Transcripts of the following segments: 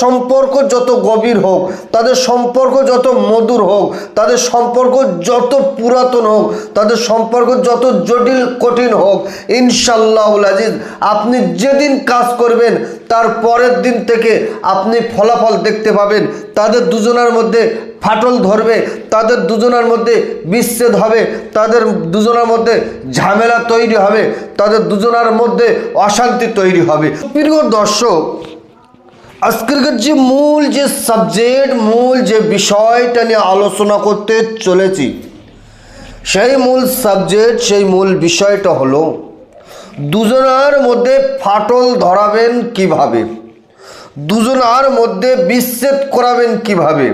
সম্পর্ক যত গভীর হোক, তাদের সম্পর্ক যত মধুর হোক, তাদের সম্পর্ক যত পুরাতন হোক, তাদের সম্পর্ক যত জটিল, কঠিন হোক ইনশাল্লাহ আজিজ, আপনি যেদিন কাজ করবেন, তার পরের দিন থেকে আপনি ফলাফল দেখতে পাবেন। তাদের দুজনের মধ্যে ফাটল ধরবে, তাদের দুজনের মধ্যে বিচ্ছেদ হবে, তাদের দুজনের মধ্যে ঝামেলা তৈরি হবে, তাদের দুজনের মধ্যে অশান্তি তৈরি হবে। প্রিয় দর্শক আজকের যে মূল যে সাবজেক্ট মূল যে বিষয়টা নিয়ে আলোচনা করতে চলেছি, সেই মূল সাবজেক্ট সেই মূল বিষয়টা হলো, দুজনার মধ্যে ফাটল ধরাবেন কীভাবে? দুজনার মধ্যে বিচ্ছেদ করাবেন কীভাবে?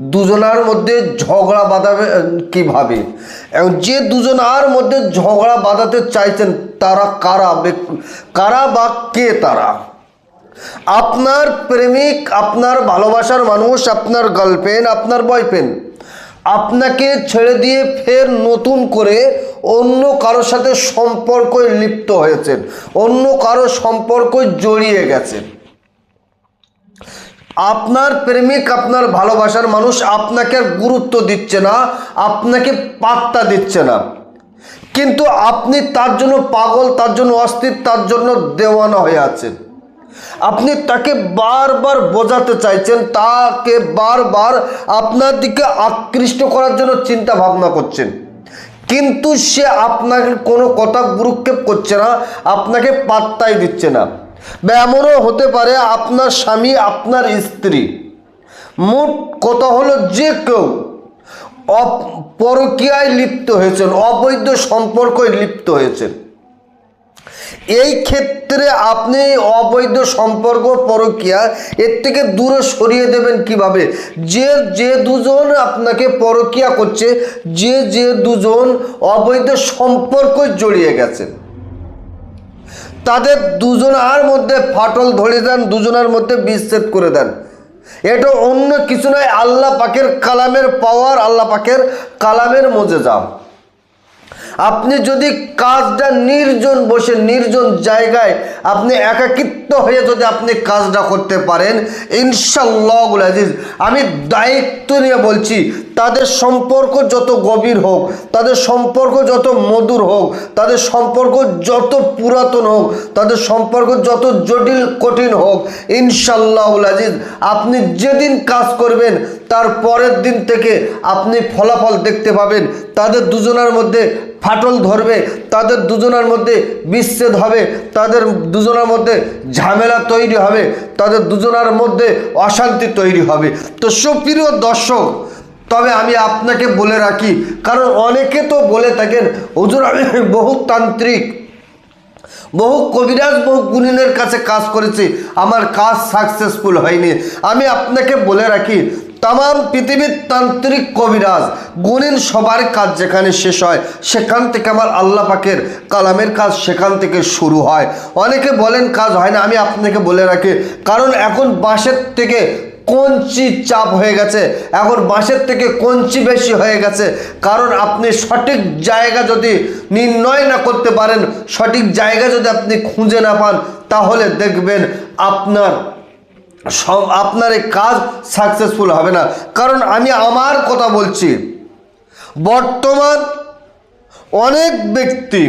দুজনার মধ্যে ঝগড়া বাঁধাবে কীভাবে? এবং যে দুজনার মধ্যে ঝগড়া বাঁধাতে চাইছেন, তারা কারা? কারা বা কে তারা? আপনার প্রেমিক, আপনার ভালোবাসার মানুষ, আপনার গার্লফ্রেন্ড আপনার বয়ফ্রেন্ড আপনাকে ছেড়ে দিয়ে ফের নতুন করে অন্য কারোর সাথে সম্পর্কে লিপ্ত হয়েছেন, অন্য কারও সম্পর্ক জড়িয়ে গেছেন। আপনার প্রেমিক, আপনার ভালোবাসার মানুষ আপনাকে আর গুরুত্ব দিচ্ছে না, আপনাকে পাত্তা দিচ্ছে না। কিন্তু আপনি তার জন্য পাগল, তার জন্য অস্থির, তার জন্য দেওয়ানা হয়ে আছেন। আপনি তাকে বারবার বোঝাতে চাইছেন, তাকে বারবার আপনার দিকে আকৃষ্ট করার জন্য চিন্তা ভাবনা করছেন। কিন্তু সে আপনাকে কোনো কথা গুরুক্ষেপ করছে না, আপনাকে পাত্তাই দিচ্ছে না। বা এমনও হতে পারে আপনার স্বামী, আপনার স্ত্রী, মোট কথা হলো যে কেউ অপ- পরকীয়ায় লিপ্ত হয়েছেন, অবৈধ সম্পর্কে লিপ্ত হয়েছেন। এই ক্ষেত্রে আপনি অবৈধ সম্পর্ক, পরকীয়া, এর থেকে দূরে সরিয়ে দেবেন কীভাবে? যে যে দুজন আপনাকে পরকীয়া করছে, যে যে দুজন অবৈধ সম্পর্ক জড়িয়ে গেছেন তাদের দুজনার মধ্যে ফাটল ধরে দেন দুজনের মধ্যে বিচ্ছেদ করে দেন। এটা অন্য কিছু নয়, আল্লাহ পাকের কালামের পাওয়ার আল্লাহ পাকের কালামের মজে যাও আপনি যদি কাজটা নির্জন বসে, নির্জন জায়গায় আপনি একাকিত্ব হয়ে যদি আপনি কাজটা করতে পারেন ইনশাল্লাহ আজিজ আমি দায়িত্ব নিয়ে বলছি তাদের সম্পর্ক যত গভীর হোক, তাদের সম্পর্ক যত মধুর হোক, তাদের সম্পর্ক যত পুরাতন হোক, তাদের সম্পর্ক যত জটিল, কঠিন হোক ইনশাল্লাহ আজিজ, আপনি যেদিন কাজ করবেন, তার পরের দিন থেকে আপনি ফলাফল দেখতে পাবেন। তাদের দুজনের মধ্যে ফাটল ধরবে, তাদের দুজনের মধ্যে বিচ্ছেদ হবে, তাদের দুজনের মধ্যে ঝামেলা তৈরি হবে, তাদের দুজনের মধ্যে অশান্তি তৈরি হবে। তো সুপ্রিয় দর্শক তবে আমি আপনাকে বলে রাখি, কারণ অনেকে তো বলে থাকেন, হুজুর, আমি বহু তান্ত্রিক, বহু কবিরাজ, বহু গুণিনের কাছে কাজ করেছি, আমার কাজ সাকসেসফুল হয়নি। আমি আপনাকে বলে রাখি তাম পৃথিবীর তান্ত্রিক কবিরাজ, গুণিন সবার কাজ যেখানে শেষ হয়, সেখান থেকে আমার আল্লাহ পাকের কালামের কাজ সেখান থেকে শুরু হয়। অনেকে বলেন, কাজ হয় না। আমি আপনাকে বলে রাখি, কারণ এখন বাঁশের থেকে কঞ্চি চাপ হয়ে গেছে। এখন বাঁশের থেকে কঞ্চি বেশি হয়ে গেছে। কারণ আপনি সঠিক জায়গা যদি নির্ণয় না করতে পারেন, সঠিক জায়গা যদি আপনি খুঁজে না পান, তাহলে দেখবেন আপনার সব, আপনার এই কাজ সাকসেসফুল হবে না। কারণ আমি আমার কথা বলছি, বর্তমান অনেক ব্যক্তি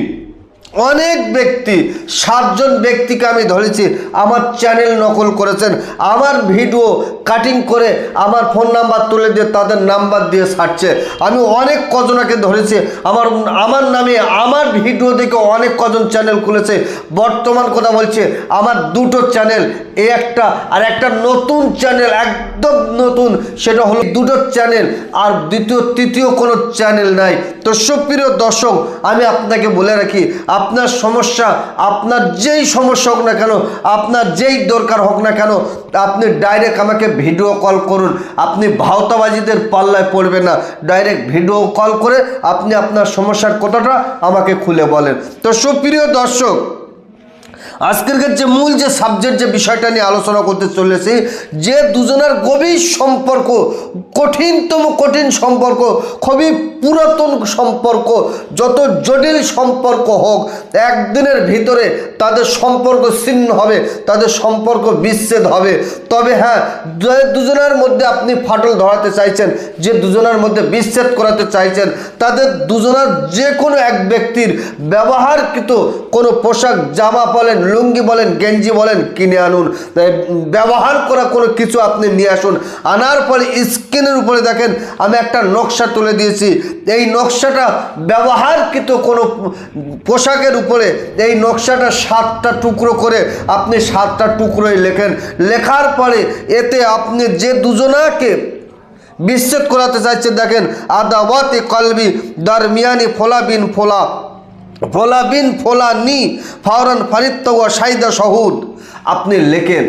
অনেক ব্যক্তি, সাতজন ব্যক্তিকে আমি ধরেছি, আমার চ্যানেল নকল করেছেন, আমার ভিডিও কাটিং করে আমার ফোন নাম্বার তুলে দিয়ে তাদের নাম্বার দিয়ে ছাড়ছে। আমি অনেক কজনাকে ধরেছি, আমার আমার নামে আমার ভিডিও দেখে অনেক কজন চ্যানেল খুলেছে। বর্তমান কথা বলছে, আমার দুটো চ্যানেল এই একটা আর একটা নতুন চ্যানেল একদম নতুন, সেটা হলো দুটো চ্যানেল আর দ্বিতীয়, তৃতীয় কোনো চ্যানেল নাই। তো সুপ্রিয় দর্শক, আমি আপনাকে বলে রাখি আপনার সমস্যা, আপনার যেই সমস্যা হোক না কেন, আপনার যেই দরকার হোক না কেন, আপনি ডাইরেক্ট আমাকে ভিডিও কল করুন। আপনি ভাওতাবাজিদের পাল্লায় পড়বেন না। ডাইরেক্ট ভিডিও কল করে আপনি আপনার সমস্যার কথাটা আমাকে খুলে বলেন। তো সুপ্রিয় দর্শক আজকের যে মূল যে সাবজেক্ট যে বিষয়টা নিয়ে আলোচনা করতে চলেছি, যে দুজনের গভীর সম্পর্ক, কঠিনতম কঠিন সম্পর্ক, খুবই পুরাতন সম্পর্ক, যত জটিল সম্পর্ক হোক, একদিনের ভিতরে তাদের সম্পর্ক ছিন্ন হবে, তাদের সম্পর্ক বিচ্ছেদ হবে। তবে হ্যাঁ যে দুজনের মধ্যে আপনি ফাটল ধরাতে চাইছেন, যে দুজনের মধ্যে বিচ্ছেদ করাতে চাইছেন, তাদের দুজনের যে কোনো এক ব্যক্তির ব্যবহারকৃত কোনো পোশাক, জামা বলেন লুঙ্গি বলেন, গেঞ্জি বলেন, কিনে আনুন। ব্যবহার করা কোনো কিছু আপনি নিয়ে আসুন। আনার পরে স্ক্রিনের উপরে দেখেন, আমি একটা নকশা তুলে দিয়েছি। এই নকশাটা ব্যবহারকৃত কোনো পোশাকের উপরে, এই নকশাটা সাতটা টুকরো করে আপনি সাতটা টুকরোই লেখেন। লেখার পরে এতে আপনি যে দুজনাকে বিচ্ছেদ করাতে চাইছেন, দেখেন আদাওয়াতে কলবি দারমিয়ানি ফোলা বিন ফোলা। ফোলা বিন ফোলা নি ফাওরান ফারিত্ত ও সাইদা সহুদ আপনি লেখেন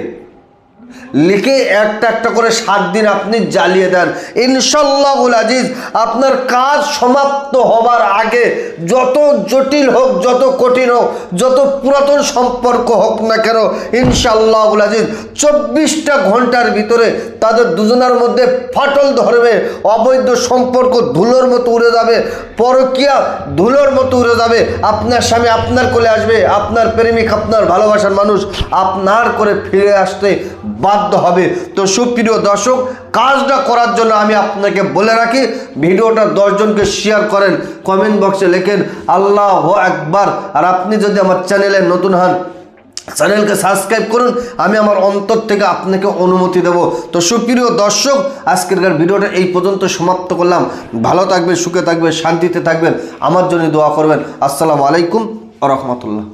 লিখে একটা একটা করে সাত দিন আপনি জ্বালিয়ে দেন। ইনশাল্লাহুল আজিজ, আপনার কাজ সমাপ্ত হবার আগে যত জটিল হোক, যত কঠিন হোক, যত পুরাতন সম্পর্ক হোক না কেন, ইনশাল্লাহুল আজিজ, চব্বিশটা ঘণ্টার ভিতরে তাদের দুজনের মধ্যে ফাটল ধরবে, অবৈধ সম্পর্ক ধুলোর মতো উড়ে যাবে, পরকিয়া ধুলোর মতো উড়ে যাবে। আপনার স্বামী আপনার কোলে আসবে, আপনার প্রেমিক, আপনার ভালোবাসার মানুষ আপনার করে ফিরে আসতে বাধ্য হবে। তো সুপ্রিয় দর্শক, কাজটা করার জন্য আমি আপনাকে বলে রাখি, ভিডিওটা দশজনকে শেয়ার করেন কমেন্ট বক্সে লেখেন, আল্লাহ একবার আর আপনি যদি আমার চ্যানেলে নতুন হন চ্যানেলকে সাবস্ক্রাইব করুন, আমি আমার অন্তর থেকে আপনাকে অনুমতি দেব। তো সুপ্রিয় দর্শক আজকের ভিডিওটা এই পর্যন্ত সমাপ্ত করলাম। ভালো থাকবেন, সুখে থাকবেন, শান্তিতে থাকবেন, আমার জন্য দোয়া করবেন। আসসালামু আলাইকুম রহমতুল্লাহ।